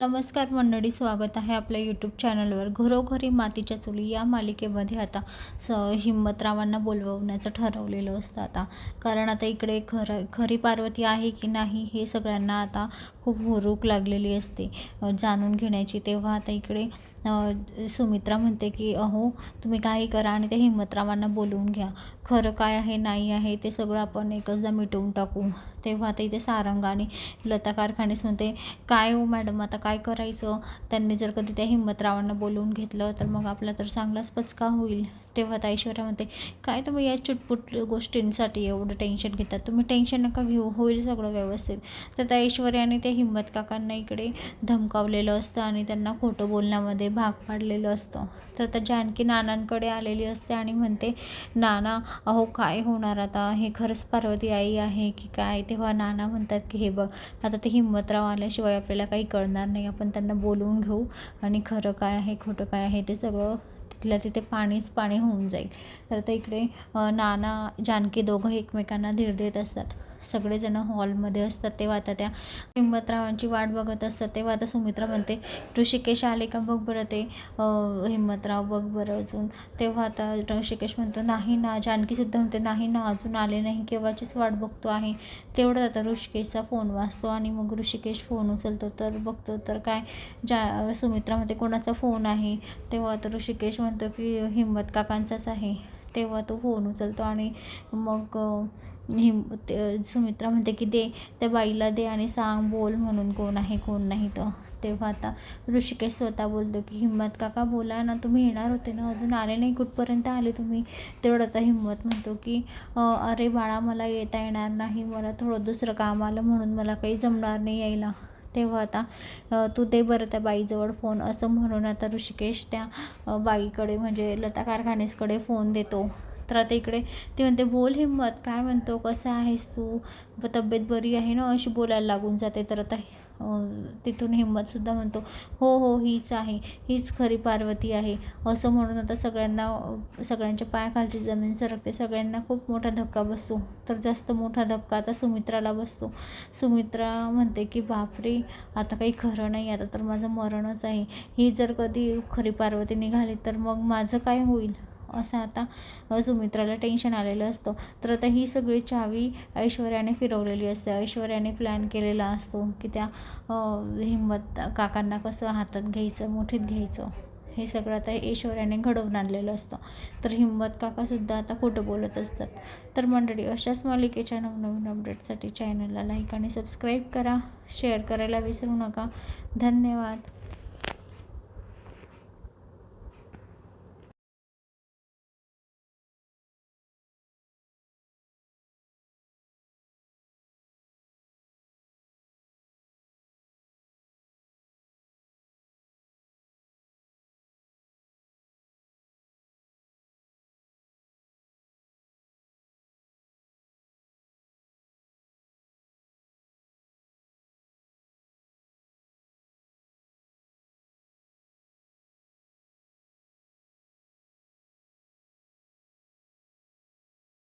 नमस्कार मंडळी स्वागत आहे आपल्या यूट्यूब चॅनलवर घरोघरी मातीच्या चुली या मालिकेमध्ये आता स हिम्मतरावांना बोलवण्याचं ठरवलेलं असतं आता. कारण आता इकडे खर खरी पार्वती आहे की नाही हे सगळ्यांना आता खूप हुरूक लागलेली असते. जाणून घेण्याची तेव्हा आता इकडे सुमित्रा म्हणते की अहो तुम्ही काही करा आणि त्या हिम्मतरावांना बोलवून घ्या. खरं काय आहे नाही आहे ते सगळं आपण एकचदा मिटवून टाकू. तेव्हा आता इथे सारंग आणि लता कारखानेस म्हणते काय हो मॅडम आता काय करायचं? त्यांनी जर कधी त्या हिम्मतरावांना बोलवून घेतलं तर मग आपला तर चांगलाच पचका होईल. तेव्हा आता ऐश्वर्या म्हणते काय तुम्ही या चुटपुट गोष्टींसाठी एवढं टेन्शन घेतात? तुम्ही टेन्शन नका घेऊ होईल सगळं व्यवस्थित. तर त्या ऐश्वर्याने त्या हिंमत काकांना इकडे धमकावलेलं असतं आणि त्यांना खोटं बोलण्यामध्ये भाग पाडलेलं असतं. तर आता जानकी नानांकडे आलेली असते आणि म्हणते नाना अहो काय होणार आता? हे खरंच पार्वती आई आहे की काय? तेव्हा नाना म्हणतात की हे बघ आता ते हिंमतराव आल्याशिवाय आपल्याला काही कळणार नाही. आपण त्यांना बोलवून घेऊ आणि खरं काय आहे खोटं काय आहे ते सगळं तिथल्या तिथे पाणीच पाणी होऊन जाईल. तर आता इकडे नाना जानकी दोघं एकमेकांना धीर देत असतात. सगळेजण हॉलमध्ये असतात तेव्हा आता त्या हिंमतरावांची वाट बघत असतात. तेव्हा आता सुमित्रा म्हणते ऋषिकेश आले का बघ बरं ते हिंमतराव बघ बरं अजून. तेव्हा आता ऋषिकेश म्हणतो नाही ना. जानकीसुद्धा म्हणते नाही ना अजून आले नाही केव्हाचीच वाट बघतो आहे. तेवढं आता ऋषिकेशचा फोन वाचतो आणि मग ऋषिकेश फोन उचलतो तर बघतो तर काय? ज्या सुमित्रामध्ये कोणाचा फोन आहे? तेव्हा आता ऋषिकेश म्हणतो की हिम्मत काकांचाच आहे. तेव्हा तो फोन उचलतो आणि मग अ, हिम ते- सुमित्रा म्हणते की दे त्या बाईला दे आणि सांग बोल म्हणून कोण आहे कोण नाही तर तेव्हा आता ऋषिकेश स्वतः बोलतो की हिम्मत काका बोला ना तुम्ही येणार होते ना? अजून आले नाही कुठपर्यंत आले तुम्ही? तेवढं आता हिम्मत म्हणतो की अरे बाळा मला येता येणार नाही मला थोडं दुसरं काम आलं म्हणून मला काही जमणार नाही यायला. तेव्हा आता तू दे बरं त्या बाईजवळ फोन असं म्हणून आता ऋषिकेश त्या बाईकडे म्हणजे लता कारखानेसकडे फोन देतो. तर आता इकडे ते म्हणते बोल हिंमत काय म्हणतो कसं आहेस तू? तब्येत बरी आहे ना? अशी बोलायला लागून जाते. तर आता तिथून हिम्मतसुद्धा म्हणतो हो हो हीच आहे हीच खरी पार्वती आहे. असं म्हणून आता सगळ्यांना सगळ्यांच्या पायाखालची जमीन सरकते. सगळ्यांना खूप मोठा धक्का बसतो. तर जास्त मोठा धक्का आता सुमित्राला बसतो. सुमित्रा म्हणते की बापरे आता काही खरं नाही आता तर माझं मरणच आहे. ही जर कधी खरी पार्वती निघाली तर मग माझं काय होईल? असं आता सुमित्राला टेन्शन आलेलं असतं. तर आता ही सगळी चावी ऐश्वर्याने फिरवलेली असते. ऐश्वर्याने प्लॅन केलेला असतो की त्या हिंमत काकांना कसं हातात घ्यायचं मोठीत घ्यायचं हे सगळं आता ऐश्वर्याने घडवून आणलेलं असतं. तर हिंमत काकासुद्धा आता खोटं बोलत असतात. तर मंडळी अशाच मालिकेच्या नवनवीन अपडेटसाठी चॅनलला लाईक आणि सबस्क्राईब करा. शेअर करायला विसरू नका. धन्यवाद.